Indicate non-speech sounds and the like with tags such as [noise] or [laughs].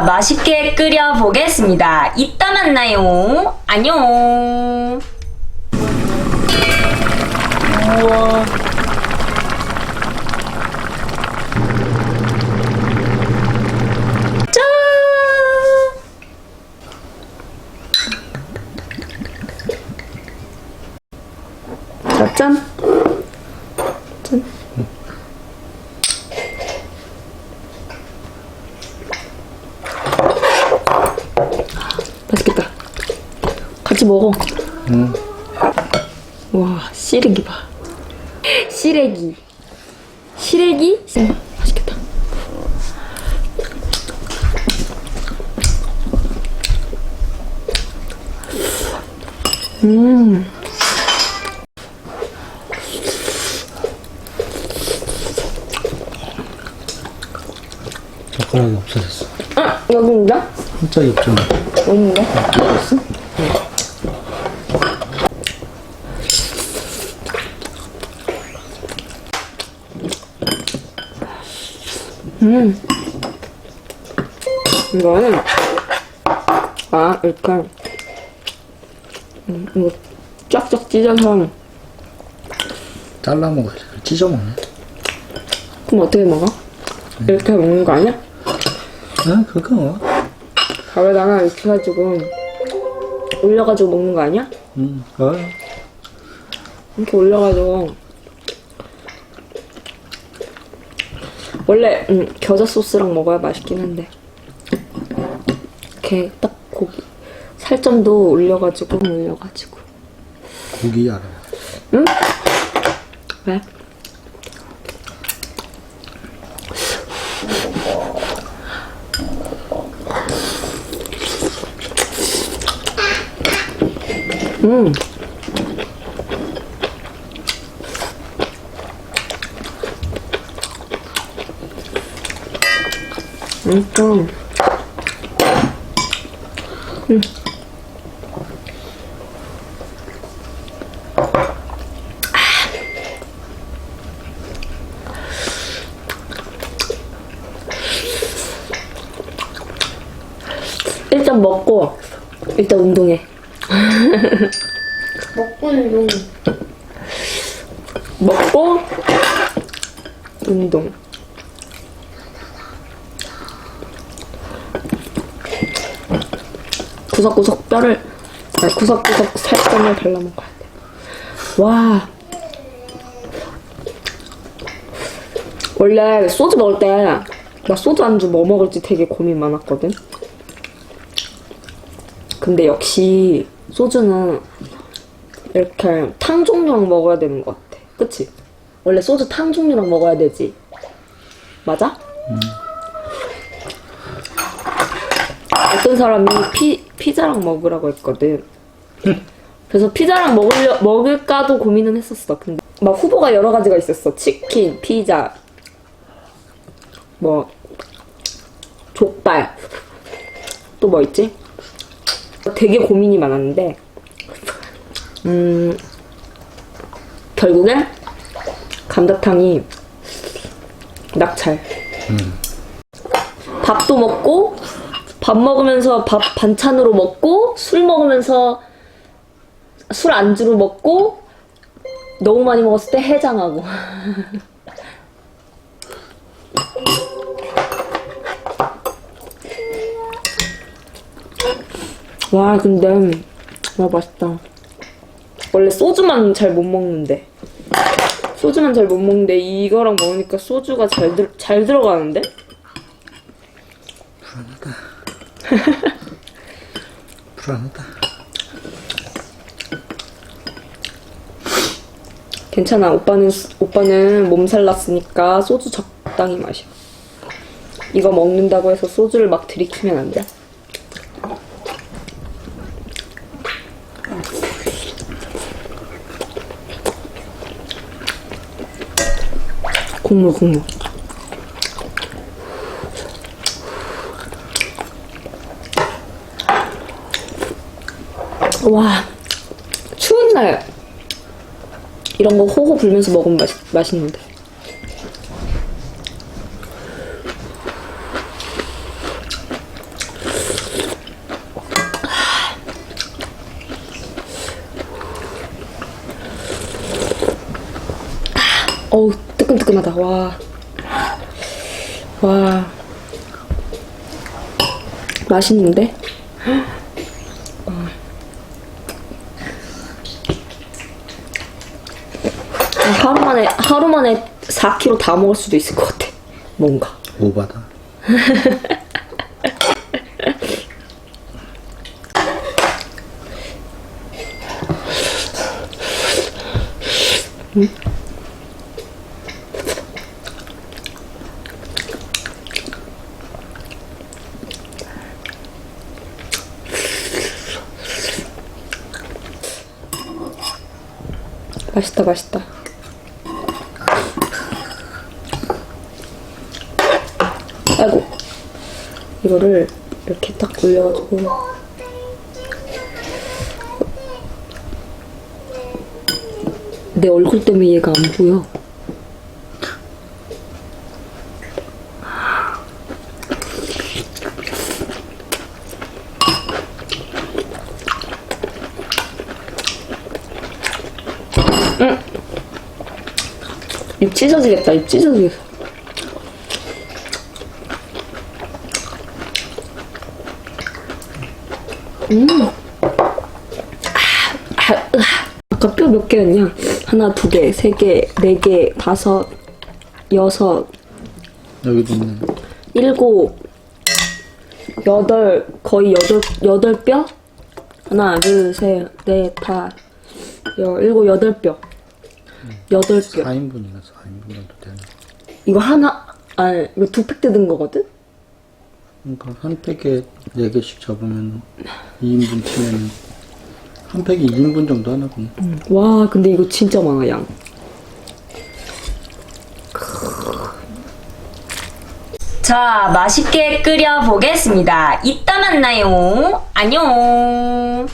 자, 맛있게 끓여 보겠습니다. 이따 만나요. 안녕. 우와. 짠. 짠. 맛있겠다. 같이 먹어. 응. 와, 시래기 봐. 시래기. 시래기? 음, 맛있겠다. 음. 젓가락이 없어졌어. 아, 여기인가? 한 짝이 없잖아. 여기인가? 있 어? 이거는 아 이렇게 음, 이거 쫙쫙 찢어서 잘라 먹어야지. 찢어 먹네. 그럼 어떻게 먹어? 이렇게 먹는 거 아니야? 아, 그거 뭐. 밥에다가 이렇게 해가지고 올려가지고 먹는 거 아니야? 응. 어. 이렇게 올려가지고 원래 음, 겨자 소스랑 먹어야 맛있긴 한데 이렇게 딱 고기 살점도 올려가지고 올려가지고 고기 알아. 왜? 음. 음. 음. 일단 먹고 일단 운동해. [laughs] 먹고 운동. 먹고 운동. 구석구석 뼈를 아니, 구석구석 살점을 발라 먹어야 돼. 와. 원래 소주 먹을 때 나 소주 안주 뭐 먹을지 되게 고민 많았거든. 근데 역시 소주는 이렇게 탕 종류랑 먹어야 되는 것 같아. 그치? 원래 소주 탕 종류랑 먹어야 되지. 맞아? 어떤 사람이 피, 피자랑 먹으라고 했거든. 그래서 피자랑 먹으려, 먹을까도 고민은 했었어. 근데 막 후보가 여러 가지가 있었어. 치킨, 피자, 뭐, 족발. 또 뭐 있지? 되게 고민이 많았는데, 음, 결국엔 감자탕이 낙찰. 밥도 먹고, 밥 먹으면서 밥 반찬으로 먹고, 술 먹으면서 술 안주로 먹고, 너무 많이 먹었을 때 해장하고. [laughs] 와, 근데, 와, 맛있다. 원래 소주만 잘 못 먹는데. 소주만 잘 못 먹는데, 이거랑 먹으니까 소주가 잘, 들, 잘 들어가는데? [laughs] 불안하다. 괜찮아. 오빠는, 수- 오빠는 몸살 났으니까 소주 적당히 마셔. 이거 먹는다고 해서 소주를 막 들이키면 안 돼. 국물, 국물. 와 추운 날 이런 거 호호 불면서 먹으면 맛, 맛있는데 어우 뜨끈뜨끈하다 와 와. 맛있는데? 4kg 다 먹을 수도 있을 것 같아. 뭔가. 오바다. 맛있다, 맛있다. 아이고. 이거를 이렇게 딱 올려가지고. 내 얼굴 때문에 얘가 안 보여. 입 찢어지겠다, 입 찢어지겠어. 음. 아, 아. 아 까 뼈 몇 개였냐? 하나, 두 개, 세 개, 네 개, 다섯, 여섯, 여기도 있네. 일곱, 여덟, 거의 여덟, 여덟 뼈? 하나, 둘, 셋, 넷, 다, 여, 일곱, 여덟 뼈. 여덟 뼈. 4인분이나 4인분 정도 되네. 이거 하나, 아, 이거 두 팩 뜯은 거거든? 그러니까 한 팩에 4개씩 잡으면 2인분 치면 한 팩이 2인분 정도 하나 보네. 와, 근데 이거 진짜 많아, 양. 자, 맛있게 끓여 보겠습니다. 이따 만나요. 안녕.